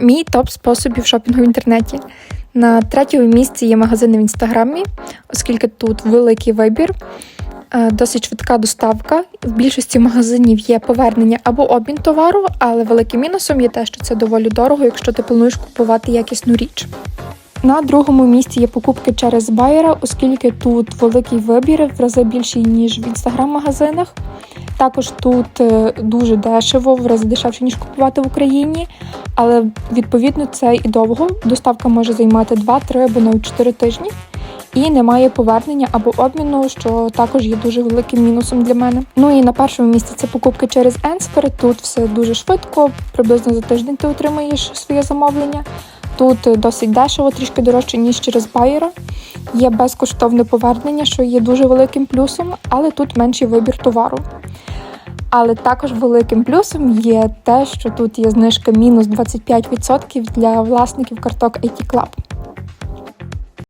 Мій топ способів шопінгу в інтернеті. На третьому місці є магазини в інстаграмі, оскільки тут великий вибір, е, досить швидка доставка. В більшості магазинів є повернення або обмін товару, але великим мінусом є те, що це доволі дорого, якщо ти плануєш купувати якісну річ. На другому місці є покупки через байера, оскільки тут великий вибір в рази більший, ніж в інстаграм-магазинах. Також тут е, дуже дешево, в рази дешевше, ніж купувати в Україні, але відповідно це і довго. Доставка може займати 2-3 або навіть 4 тижні. І немає повернення або обміну, що також є дуже великим мінусом для мене. Ну і на першому місці це покупки через Енспер. Тут все дуже швидко, приблизно за тиждень ти отримаєш своє замовлення. Тут е, досить дешево, трішки дорожче, ніж через байера. Є безкоштовне повернення, що є дуже великим плюсом, але тут менший вибір товару. Але також великим плюсом є те, що тут є знижка мінус 25% для власників карток IT Club.